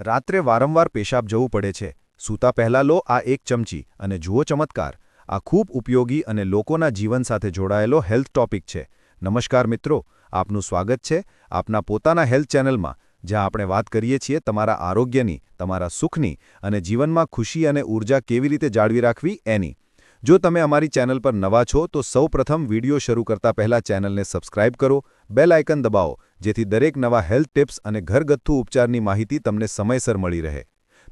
રાત્રે વારંવાર પેશાબ જવું પડે છે. સૂતા પહેલાં લો આ એક ચમચી અને જુઓ ચમત્કાર. આ ખૂબ ઉપયોગી અને લોકોના જીવન સાથે જોડાયેલો હેલ્થ ટોપિક છે. નમસ્કાર મિત્રો, આપનું સ્વાગત છે આપના પોતાના હેલ્થ ચેનલમાં, જ્યાં આપણે વાત કરીએ છીએ તમારા આરોગ્યની, તમારા સુખની અને જીવનમાં ખુશી અને ઊર્જા કેવી રીતે જાળવી રાખવી એની. જો તમે અમારી ચેનલ પર નવા છો તો સૌપ્રથમ વિડિયો શરૂ કરતા પહેલા ચેનલને સબસ્ક્રાઇબ કરો બેલ આઇકન દબાવો, જેથી દરેક નવા હેલ્થ ટિપ્સ અને ઘરગથ્થુ ઉપચારની માહિતી તમને સમયસર મળી રહે.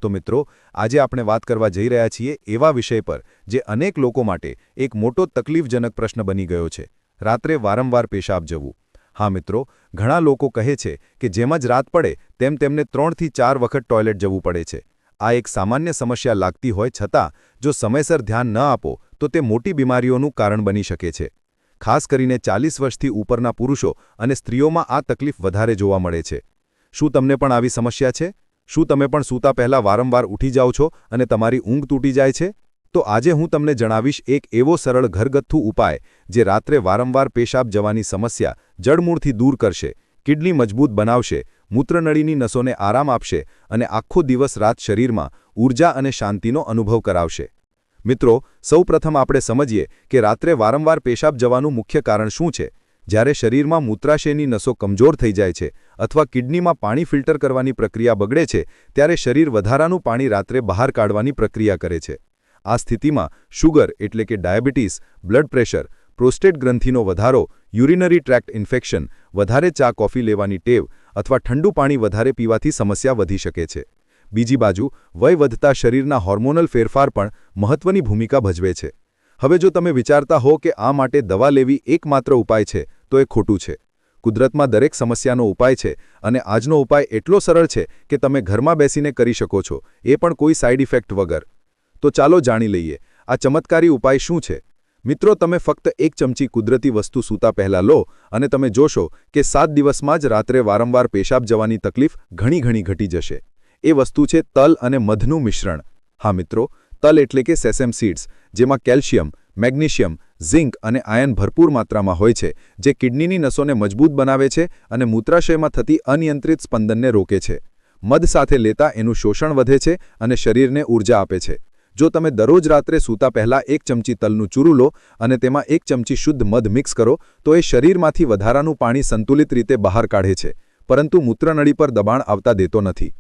તો મિત્રો, આજે આપણે વાત કરવા જઈ રહ્યા છીએ એવા વિષય પર, જે અનેક લોકો માટે એક મોટો તકલીફજનક પ્રશ્ન બની ગયો છે. રાત્રે વારંવાર પેશાબ જવું. હા મિત્રો, ઘણા લોકો કહે છે કે જેમ જ રાત પડે, તેમ તેમને ત્રણથી ચાર વખત ટોયલેટ જવું પડે છે. આ એક સામાન્ય સમસ્યા લાગતી હોય છતાં, જો સમયસર ધ્યાન ન આપો, તો તે મોટી બીમારીઓનું કારણ બની શકે છે. ખાસ કરીને ચાલીસ વર્ષથી ઉપરના પુરુષો અને સ્ત્રીઓમાં આ તકલીફ વધારે જોવા મળે છે. શું તમને પણ આવી સમસ્યા છે? શું તમે પણ સૂતા પહેલાં વારંવાર ઉઠી જાઓ છો અને તમારી ઊંઘ તૂટી જાય છે? તો આજે હું તમને જણાવીશ એક એવો સરળ ઘરગથ્થુ ઉપાય જે રાત્રે વારંવાર પેશાબ જવાની સમસ્યા જડમૂળથી દૂર કરશે, કિડની મજબૂત બનાવશે, મૂત્રનળીની નસોને આરામ આપશે અને આખો દિવસ રાત શરીરમાં ઊર્જા અને શાંતિનો અનુભવ કરાવશે. મિત્રો, સૌપ્રથમ આપણે સમજીએ કે રાત્રે વારંવાર પેશાબ જવાનું મુખ્ય કારણ શું છે. જ્યારે શરીરમાં મૂત્રાશયની નસો કમજોર થઈ જાય છે અથવા કિડનીમાં પાણી ફિલ્ટર કરવાની પ્રક્રિયા બગડે છે, ત્યારે શરીર વધારાનું પાણી રાત્રે બહાર કાઢવાની પ્રક્રિયા કરે છે. આ સ્થિતિમાં શુગર એટલે કે ડાયાબિટીસ, બ્લડ પ્રેશર, પ્રોસ્ટેટ ગ્રંથિનો વધારો, યુરિનરી ટ્રેક્ટ ઇન્ફેક્શન, વધારે ચા કોફી લેવાની ટેવ અથવા ઠંડુ પાણી વધારે પીવાથી સમસ્યા વધી શકે છે. બીજી બાજુ, વય વધતા શરીરના હોર્મોનલ ફેરફાર પણ મહત્વની ભૂમિકા ભજવે છે. હવે જો તમે વિચારતા હો કે આ માટે દવા લેવી એકમાત્ર ઉપાય છે, તો એ ખોટું છે. કુદરતમાં દરેક સમસ્યાનો ઉપાય છે અને આજનો ઉપાય એટલો સરળ છે કે તમે ઘરમાં બેસીને કરી શકો છો, એ પણ કોઈ સાઇડ ઇફેક્ટ વગર. તો ચાલો જાણી લઈએ, આ ચમત્કારી ઉપાય શું છે? મિત્રો, તમે ફક્ત એક ચમચી કુદરતી વસ્તુ સૂતા પહેલાં લો અને તમે જોશો કે સાત દિવસમાં જ રાત્રે વારંવાર પેશાબ જવાની તકલીફ ઘણી ઘણી ઘટી જશે. એ વસ્તુ છે તલ અને મધનું મિશ્રણ. હા મિત્રો, તલ એટલે કે સેસેમ સીડ્સ, જેમાં કેલ્શિયમ, મેગ્નેશિયમ, ઝિંક અને આયન ભરપૂર માત્રામાં હોય છે, જે કિડનીની નસોને મજબૂત બનાવે છે અને મૂત્રાશયમાં થતી અનિયંત્રિત સ્પંદનને રોકે છે. મધ સાથે લેતા એનું શોષણ વધે છે અને શરીરને ઊર્જા આપે છે. જો તમે દરરોજ રાત્રે સૂતા પહેલાં એક ચમચી તલનું ચૂરું લો અને તેમાં એક ચમચી શુદ્ધ મધ મિક્સ કરો, તો એ શરીરમાંથી વધારાનું પાણી સંતુલિત રીતે બહાર કાઢે છે, પરંતુ મૂત્રનળી પર દબાણ આવતા દેતો નથી.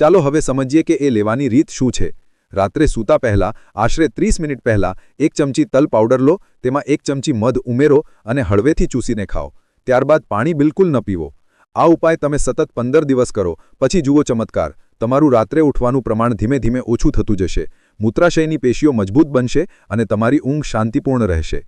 ચાલો હવે સમજીએ કે એ લેવાની રીત શું છે. રાત્રે સૂતા પહેલાં, આશરે ત્રીસ મિનિટ પહેલાં, એક ચમચી તલ પાવડર લો, તેમાં એક ચમચી મધ ઉમેરો અને હળવેથી ચૂસીને ખાઓ. ત્યારબાદ પાણી બિલકુલ ન પીવો. આ ઉપાય તમે સતત પંદર દિવસ કરો, પછી જુઓ ચમત્કાર. તમારું રાત્રે ઉઠવાનું પ્રમાણ ધીમે ધીમે ઓછું થતું જશે. મૂત્રાશયની પેશીઓ મજબૂત બનશે અને તમારી ઊંઘ શાંતિપૂર્ણ રહેશે.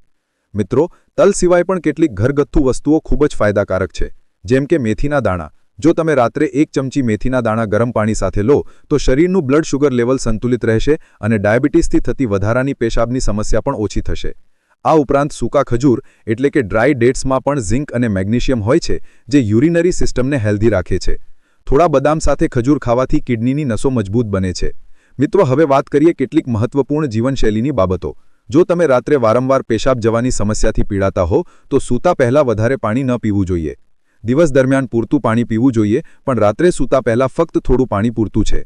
મિત્રો, તલ સિવાય પણ કેટલીક ઘરગથ્થુ વસ્તુઓ ખૂબ જ ફાયદાકારક છે. જેમ કે મેથીના દાણા. જો તમે રાત્રે એક ચમચી મેથીના દાણા ગરમ પાણી સાથે લો, તો શરીરનું બ્લડ શુગર લેવલ સંતુલિત રહેશે અને ડાયાબિટીસથી થતી વધારાની પેશાબની સમસ્યા પણ ઓછી થશે. આ ઉપરાંત સૂકા ખજૂર એટલે કે ડ્રાય ડેટ્સમાં પણ ઝિંક અને મેગ્નેશિયમ હોય છે, જે યુરિનરી સિસ્ટમને હેલ્ધી રાખે છે. થોડા બદામ સાથે ખજૂર ખાવાથી કિડનીની નસો મજબૂત બને છે. મિત્રો, હવે વાત કરીએ કેટલીક મહત્વપૂર્ણ જીવનશૈલીની બાબતો. જો તમે રાત્રે વારંવાર પેશાબ જવાની સમસ્યાથી પીડાતા હો, તો સૂતા પહેલાં વધારે પાણી ન પીવું જોઈએ. દિવસ દરમિયાન પૂરતું પાણી પીવું જોઈએ, પણ રાત્રે સૂતા પહેલાં ફક્ત થોડું પાણી પૂરતું છે.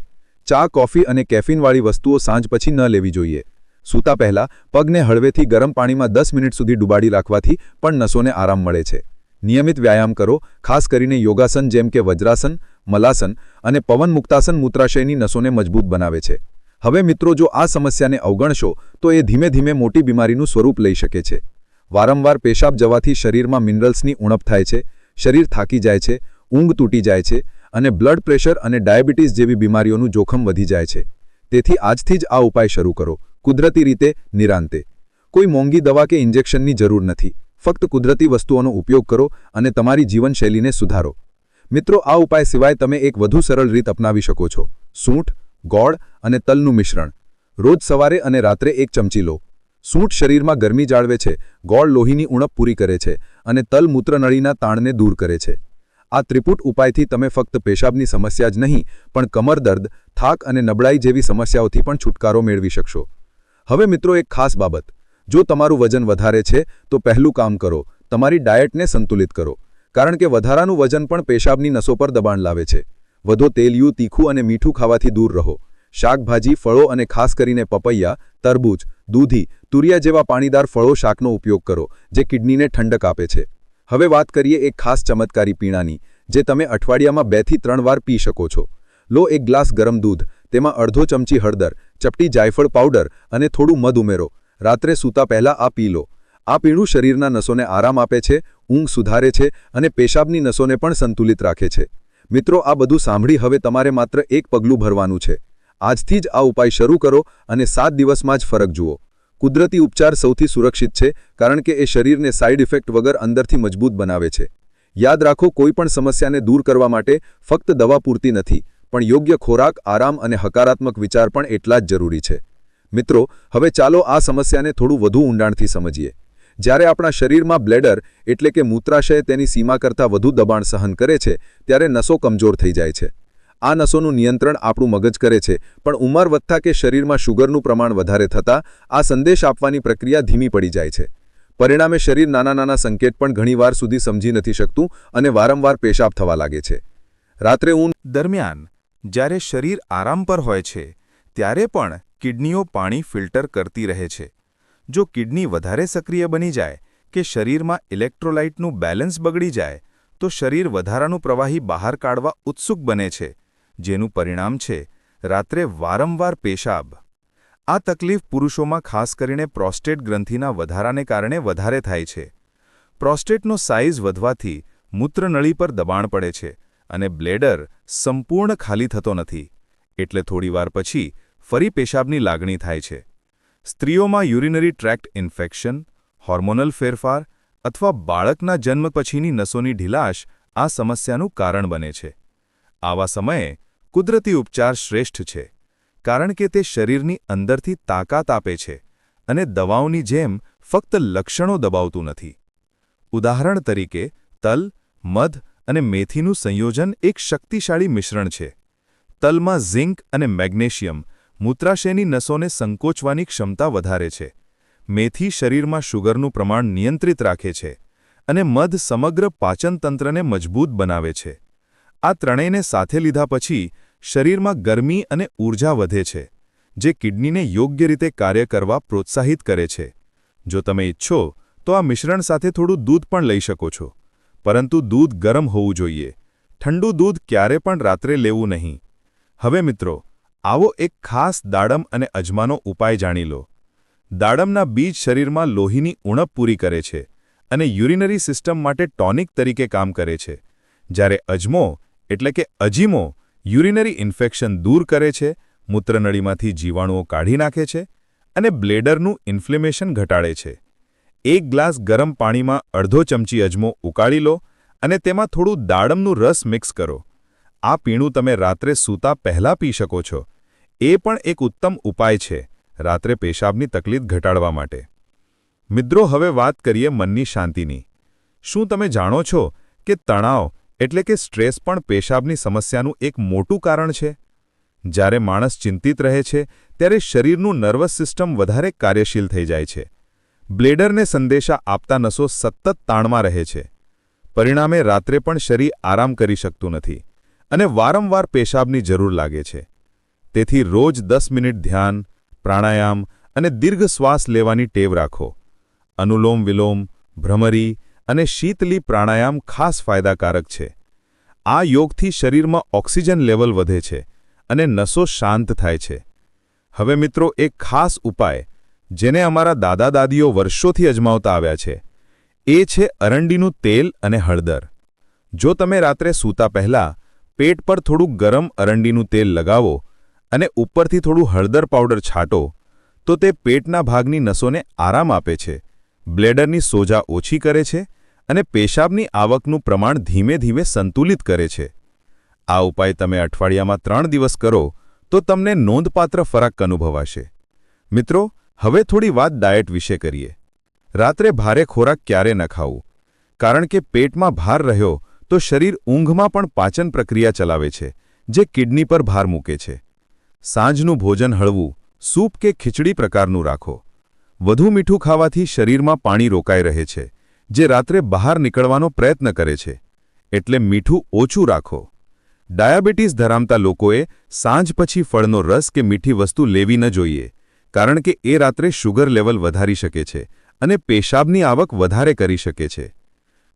ચા, કોફી અને કેફીનવાળી વસ્તુઓ સાંજ પછી ન લેવી જોઈએ. સૂતા પહેલાં પગને હળવેથી ગરમ પાણીમાં દસ મિનિટ સુધી ડુબાડી રાખવાથી પણ નસોને આરામ મળે છે. નિયમિત વ્યાયામ કરો, ખાસ કરીને યોગાસન જેમ કે વજ્રાસન, મલાસન અને પવન મુક્તાસન મૂત્રાશયની નસોને મજબૂત બનાવે છે. હવે મિત્રો, જો આ સમસ્યાને અવગણશો, તો એ ધીમે ધીમે મોટી બીમારીનું સ્વરૂપ લઈ શકે છે. વારંવાર પેશાબ જવાથી શરીરમાં મિનરલ્સની ઉણપ થાય છે શરીર થાકી જાય છે, ઊંઘ તૂટી જાય છે અને બ્લડ પ્રેશર અને ડાયાબિટીસ જેવી બીમારીઓનું જોખમ વધી જાય છે. તેથી આજથી જ આ ઉપાય શરૂ કરો. કુદરતી રીતે નિરાંતે. કોઈ મોંઘી દવા કે ઇન્જેક્શનની જરૂર નથી. ફક્ત કુદરતી વસ્તુઓનો ઉપયોગ કરો અને તમારી જીવનશૈલીને સુધારો. મિત્રો, આ ઉપાય સિવાય તમે એક વધુ સરળ રીત અપનાવી શકો છો. સૂંઠ, ગોળ અને તલનું મિશ્રણ. રોજ સવારે અને રાત્રે એક ચમચી લો. સૂંઠ શરીરમાં ગરમી જાળવે છે. ગોળ લોહીની ઉણપ પૂરી કરે છે. અને તલ મૂત્રનળીના તાણને દૂર કરે છે. આ ત્રિપુટ ઉપાયથી તમે ફક્ત પેશાબની સમસ્યા જ નહીં, પણ કમર દર્દ, થાક અને નબળાઈ જેવી સમસ્યાઓથી પણ છુટકારો મેળવી શકશો. હવે મિત્રો એક ખાસ બાબત. જો તમારું વજન વધારે છે, તો પહેલું કામ કરો, તમારી ડાયટને સંતુલિત કરો. કારણ કે વધારાનું વજન પણ પેશાબની નસો પર દબાણ લાવે છે. વધુ તેલિયું તીખું અને મીઠું ખાવાથી દૂર રહો. શાકભાજી, ફળો અને ખાસ કરીને પપૈયા, તરબૂચ, દૂધી, તુરિયા જેવા પાણીદાર ફળો શાકનો ઉપયોગ કરો, જે કિડનીને ઠંડક આપે છે. હવે વાત કરીએ એક ખાસ ચમત્કારી પીણાની, જે તમે અઠવાડિયામાં બેથી ત્રણ વાર પી શકો છો. લો એક ગ્લાસ ગરમ દૂધ, તેમાં અડધો ચમચી હળદર, ચપટી જાયફળ પાવડર અને થોડું મધ ઉમેરો. રાત્રે સૂતા પહેલાં આ પી લો. આ પીણું શરીરના નસોને આરામ આપે છે, ઊંઘ સુધારે છે અને પેશાબની નસોને પણ સંતુલિત રાખે છે. મિત્રો, આ બધું સાંભળી હવે તમારે માત્ર એક પગલું ભરવાનું છે. આજથી જ આ ઉપાય શરૂ કરો અને સાત દિવસમાં જ ફરક જુઓ. કુદરતી ઉપચાર સૌથી સુરક્ષિત છે, કારણ કે એ શરીરને સાઇડ ઇફેક્ટ વગર અંદરથી મજબૂત બનાવે છે. યાદ રાખો કોઈપણ સમસ્યાને દૂર કરવા માટે ફક્ત દવા પૂરતી નથી, પણ યોગ્ય ખોરાક, આરામ અને હકારાત્મક વિચાર પણ એટલા જ જરૂરી છે. મિત્રો, હવે ચાલો આ સમસ્યાને થોડું વધુ ઊંડાણથી સમજીએ. જ્યારે આપણા શરીરમાં બ્લેડર, એટલે કે મૂત્રાશય તેની સીમા કરતાં વધુ દબાણ સહન કરે છે, ત્યારે નસો કમજોર થઈ જાય છે. આ નસોનું નિયંત્રણ આપણું મગજ કરે છે, પણ ઉંમર વધતા કે શરીરમાં શુગરનું પ્રમાણ વધારે થતાં, આ સંદેશ આપવાની પ્રક્રિયા ધીમી પડી જાય છે. પરિણામે શરીર નાના નાના સંકેત પણ ઘણીવાર સુધી સમજી નથી શકતું અને વારંવાર પેશાબ થવા લાગે છે. રાત્રે ઊંઘ દરમિયાન, જ્યારે શરીર આરામ પર હોય છે, ત્યારે પણ કિડનીઓ પાણી ફિલ્ટર કરતી રહે છે. જો કિડની વધારે સક્રિય બની જાય કે શરીરમાં ઇલેક્ટ્રોલાઇટનું બેલેન્સ બગડી જાય, તો શરીર વધારાનું પ્રવાહી બહાર કાઢવા ઉત્સુક બને છે. જેનું પરિણામ છે, રાત્રે વારંવાર પેશાબ. આ તકલીફ પુરુષોમાં ખાસ કરીને પ્રોસ્ટેટ ગ્રંથિના વધારાને કારણે વધારે થાય છે. પ્રોસ્ટેટનો સાઇઝ વધવાથી મૂત્રનળી પર દબાણ પડે છે અને બ્લેડર સંપૂર્ણ ખાલી થતો નથી. એટલે થોડીવાર પછી ફરી પેશાબની લાગણી થાય છે. સ્ત્રીઓમાં યુરિનરી ટ્રેક્ટ ઇન્ફેક્શન, હોર્મોનલ ફેરફાર અથવા બાળકના જન્મ પછીની નસોની ઢીલાશ આ સમસ્યાનું કારણ બને છે. આવા સમયે કુદરતી ઉપચાર શ્રેષ્ઠ છે, કારણ કે તે શરીરની અંદરથી તાકાત આપે છે અને દવાઓની જેમ ફક્ત લક્ષણો દબાવતું નથી. ઉદાહરણ તરીકે, તલ, મધ અને મેથીનું સંયોજન એક શક્તિશાળી મિશ્રણ છે. તલમાં ઝિંક અને મેગ્નેશિયમ, મૂત્રાશયની નસોને સંકોચવાની ક્ષમતા વધારે છે. મેથી શરીરમાં શુગરનું પ્રમાણ નિયંત્રિત રાખે છે અને મધ સમગ્ર પાચનતંત્રને મજબૂત બનાવે છે. આ ત્રણેયને સાથે લીધા પછી શરીરમાં ગરમી અને ઊર્જા વધે છે, જે કિડનીને યોગ્ય રીતે કાર્ય કરવા પ્રોત્સાહિત કરે છે. જો તમે ઈચ્છો, તો આ મિશ્રણ સાથે થોડું દૂધ પણ લઈ શકો છો. પરંતુ દૂધ ગરમ હોવું જોઈએ. ઠંડુ દૂધ ક્યારે પણ રાત્રે લેવું નહીં. હવે મિત્રો, આવો એક ખાસ દાડમ અને અજમાનો ઉપાય જાણી લો. દાડમના બીજ શરીરમાં લોહીની ઉણપ પૂરી કરે છે અને યુરિનરી સિસ્ટમ માટે ટોનિક તરીકે કામ કરે છે. જ્યારે અજમો, એટલે કે અજીમો યુરિનરી ઇન્ફેક્શન દૂર કરે છે, મૂત્રનળીમાંથી જીવાણુઓ કાઢી નાખે છે અને બ્લેડરનું ઇન્ફ્લેમેશન ઘટાડે છે. એક ગ્લાસ ગરમ પાણીમાં અડધો ચમચી અજમો ઉકાળી લો અને તેમાં થોડું દાડમનું રસ મિક્સ કરો. આ પીણું તમે રાત્રે સૂતા પહેલાં પી શકો છો. એ પણ એક ઉત્તમ ઉપાય છે, રાત્રે પેશાબની તકલીફ ઘટાડવા માટે. મિત્રો, હવે વાત કરીએ મનની શાંતિની. શું તમે જાણો છો કે તણાવ એટલે કે સ્ટ્રેસ પણ પેશાબની સમસ્યાનું એક મોટું કારણ છે. જ્યારે માણસ ચિંતિત રહે છે, ત્યારે શરીરનું નર્વસ સિસ્ટમ વધારે કાર્યશીલ થઈ જાય છે. બ્લેડરને સંદેશા આપતા નસો સતત તાણમાં રહે છે. પરિણામે રાત્રે પણ શરીર આરામ કરી શકતું નથી અને વારંવાર પેશાબની જરૂર લાગે છે. તેથી રોજ દસ મિનિટ ધ્યાન, પ્રાણાયામ અને દીર્ઘ શ્વાસ લેવાની ટેવ રાખો. અનુલોમ વિલોમ, ભ્રમરી અને શીતલી પ્રાણાયામ ખાસ ફાયદાકારક છે. આ યોગથી શરીરમાં ઓક્સિજન લેવલ વધે છે અને નસો શાંત થાય છે. હવે મિત્રો, એક ખાસ ઉપાય જેને અમારા દાદા દાદીઓ વર્ષોથી અજમાવતા આવ્યા છે, એ છે અરંડીનું તેલ અને હળદર. જો તમે રાત્રે સૂતા પહેલાં પેટ પર થોડું ગરમ અરંડીનું તેલ લગાવો અને ઉપરથી થોડું હળદર પાવડર છાંટો, તો તે પેટના ભાગની નસોને આરામ આપે છે, બ્લેડરની સોજા ઓછી કરે છે અને પેશાબની આવકનું પ્રમાણ ધીમે ધીમે સંતુલિત કરે છે. આ ઉપાય તમે અઠવાડિયામાં ત્રણ દિવસ કરો, તો તમને નોંધપાત્ર ફરક અનુભવાશે. મિત્રો, હવે થોડી વાત ડાયટ વિશે કરીએ. રાત્રે ભારે ખોરાક ક્યારે ન ખાવું? કારણ કે પેટમાં ભાર રહ્યો, તો શરીર ઊંઘમાં પણ પાચન પ્રક્રિયા ચલાવે છે, જે કિડની પર ભાર મૂકે છે. સાંજનું ભોજન હળવું, સૂપ કે ખીચડી પ્રકારનું રાખો. વધુ મીઠું ખાવાથી શરીરમાં પાણી રોકાઈ રહે છે. જે રાત્રે બહાર નીકળવાનો પ્રયત્ન કરે છે. એટલે મીઠું ઓછું રાખો. ડાયાબિટીસ ધરાવતા લોકોએ સાંજ પછી ફળનો રસ કે મીઠી વસ્તુ લેવી ન જોઈએ, કારણ કે એ રાત્રે શુગર લેવલ વધારી શકે છે અને પેશાબની આવક વધારે કરી શકે છે.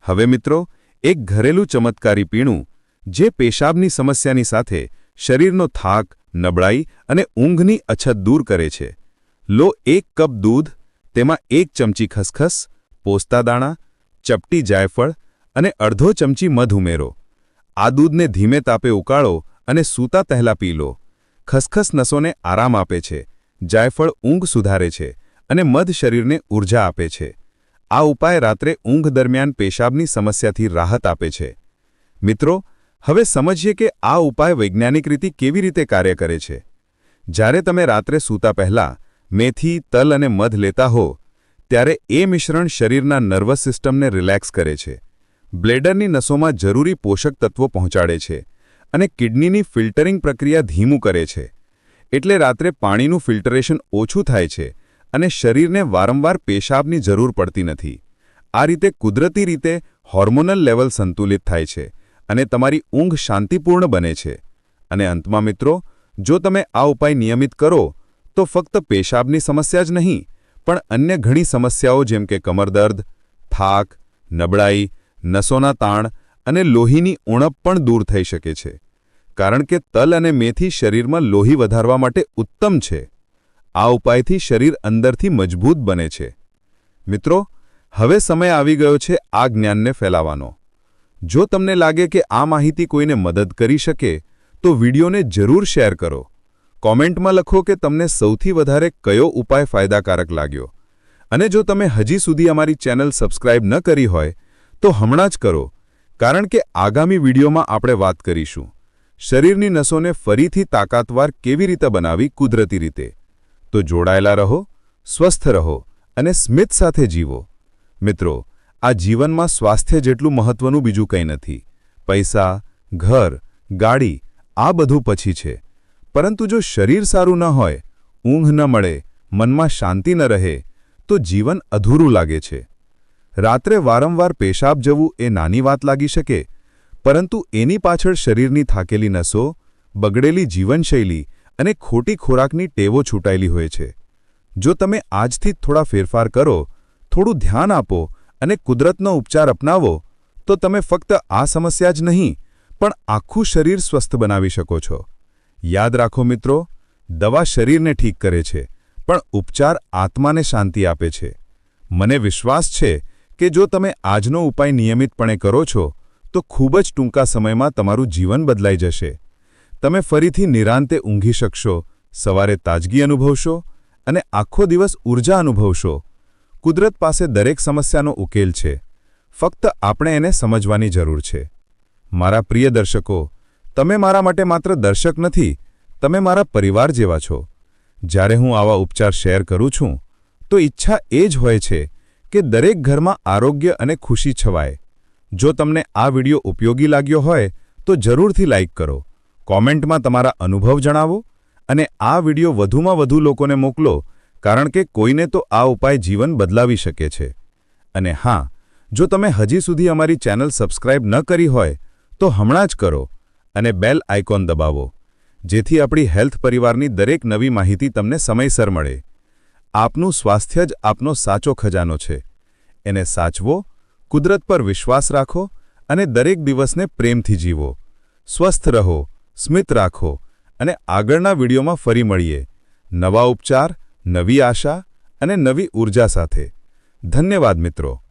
હવે મિત્રો, એક ઘરેલું ચમત્કારી પીણું, જે પેશાબની સમસ્યાની સાથે શરીરનો થાક, નબળાઈ અને ઊંઘની અછત દૂર કરે છે. લો એક કપ દૂધ, તેમાં એક ચમચી ખસખસ પોસ્તા દાણા, ચપટી જાયફળ અને અડધો ચમચી મધ ઉમેરો. આ દૂધને ધીમે તાપે ઉકાળો અને સૂતા પહેલાં પી લો. ખસખસ નસોને આરામ આપે છે. જાયફળ ઊંઘ સુધારે છે અને મધ શરીરને ઊર્જા આપે છે. આ ઉપાય રાત્રે ઊંઘ દરમિયાન પેશાબની સમસ્યાથી રાહત આપે છે. મિત્રો, હવે સમજીએ કે આ ઉપાય વૈજ્ઞાનિક રીતે કેવી રીતે કાર્ય કરે છે. જ્યારે તમે રાત્રે સૂતા પહેલાં મેથી, તલ અને મધ લેતા હો ત્યારે એ મિશ્રણ શરીરના નર્વસ સિસ્ટમને રિલેક્સ કરે છે. બ્લેડરની નસોમાં જરૂરી પોષક તત્વો પહોંચાડે છે અને કિડનીની ફિલ્ટરિંગ પ્રક્રિયા ધીમું કરે છે. એટલે રાત્રે પાણીનું ફિલ્ટરેશન ઓછું થાય છે અને શરીરને વારંવાર પેશાબની જરૂર પડતી નથી. આ રીતે કુદરતી રીતે હોર્મોનલ લેવલ સંતુલિત થાય છે અને તમારી ઊંઘ શાંતિપૂર્ણ બને છે. અને અંતમાં મિત્રો, જો તમે આ ઉપાય નિયમિત કરો, તો ફક્ત પેશાબની સમસ્યા જ નહીં પણ અન્ય ઘણી સમસ્યાઓ જેમ કે કમરદર્દ, થાક, નબળાઈ, નસોના તાણ અને લોહીની ઉણપ પણ દૂર થઈ શકે છે. કારણ કે તલ અને મેથી શરીરમાં લોહી વધારવા માટે ઉત્તમ છે. આ ઉપાયથી શરીર અંદરથી મજબૂત બને છે. મિત્રો, હવે સમય આવી ગયો છે આ જ્ઞાનને ફેલાવવાનો. જો તમને લાગે કે આ માહિતી કોઈને મદદ કરી શકે, તો વિડીયોને જરૂર શેર કરો. કોમેન્ટમાં લખો કે તમને સૌથી વધારે કયો ઉપાય ફાયદાકારક લાગ્યો. અને જો તમે હજી સુધી અમારી ચેનલ સબસ્ક્રાઇબ ન કરી હોય, તો હમણાં જ કરો, કારણ કે આગામી વિડીયોમાં આપણે વાત કરીશું. શરીરની નસોને ફરીથી તાકાતવાર કેવી રીતે બનાવી કુદરતી રીતે. તો જોડાયેલા રહો, સ્વસ્થ રહો અને સ્મિત સાથે જીવો. મિત્રો, આ જીવનમાં સ્વાસ્થ્ય જેટલું મહત્વનું બીજું કંઈ નથી. પૈસા, ઘર, ગાડી, આ બધું પછી છે. પરંતુ જો શરીર સારું ન હોય, ઊંઘ ન મળે, મનમાં શાંતિ ન રહે, તો જીવન અધૂરું લાગે છે. રાત્રે વારંવાર પેશાબ જવું એ નાની વાત લાગી શકે, પરંતુ એની પાછળ શરીરની થાકેલી નસો, બગડેલી જીવનશૈલી અને ખોટી ખોરાકની ટેવો છૂટાયેલી હોય છે. જો તમે આજથી થોડા ફેરફાર કરો, થોડું ધ્યાન આપો અને કુદરતનો ઉપચાર અપનાવો, તો તમે ફક્ત આ સમસ્યા જ નહીં, પણ આખું શરીર સ્વસ્થ બનાવી શકો છો. યાદ રાખો મિત્રો, દવા શરીરને ઠીક કરે છે, પણ ઉપચાર આત્માને શાંતિ આપે છે. મને વિશ્વાસ છે કે જો તમે આજનો ઉપાય નિયમિતપણે કરો છો, તો ખૂબ જ ટૂંકા સમયમાં તમારું જીવન બદલાઈ જશે. તમે ફરીથી નિરાંતે ઊંઘી શકશો, સવારે તાજગી અનુભવશો અને આખો દિવસ ઊર્જા અનુભવશો. કુદરત પાસે દરેક સમસ્યાનો ઉકેલ છે. ફક્ત આપણે એને સમજવાની જરૂર છે. મારા પ્રિય દર્શકો તમે મારા માટે માત્ર દર્શક નથી, તમે મારા પરિવાર જેવા છો. જ્યારે હું આવા ઉપચાર શેર કરું છું, તો ઈચ્છા એ જ હોય છે કે દરેક ઘરમાં આરોગ્ય અને ખુશી છવાય. જો તમને આ વિડિયો ઉપયોગી લાગ્યો હોય, તો જરૂરથી લાઇક કરો, કોમેન્ટમાં તમારા અનુભવ જણાવો અને આ વિડિયો વધુમાં વધુ લોકોને મોકલો, કારણ કે કોઈને તો આ ઉપાય જીવન બદલાવી શકે છે. અને હા, જો તમે હજી સુધી અમારી ચેનલ સબસ્ક્રાઇબ ન કરી હોય, તો હમણાં જ કરો. અને બેલ આઇકોન દબાવો, જેથી આપણી હેલ્થ પરિવારની દરેક નવી માહિતી તમને સમયસર મળે. આપનું સ્વાસ્થ્ય જ આપનો સાચો ખજાનો છે. એને સાચવો, કુદરત પર વિશ્વાસ રાખો અને દરેક દિવસને પ્રેમથી જીવો. સ્વસ્થ રહો, સ્મિત રાખો અને આગળના વિડીયોમાં ફરી મળીએ. નવા ઉપચાર, નવી આશા અને નવી ઊર્જા સાથે. ધન્યવાદ મિત્રો.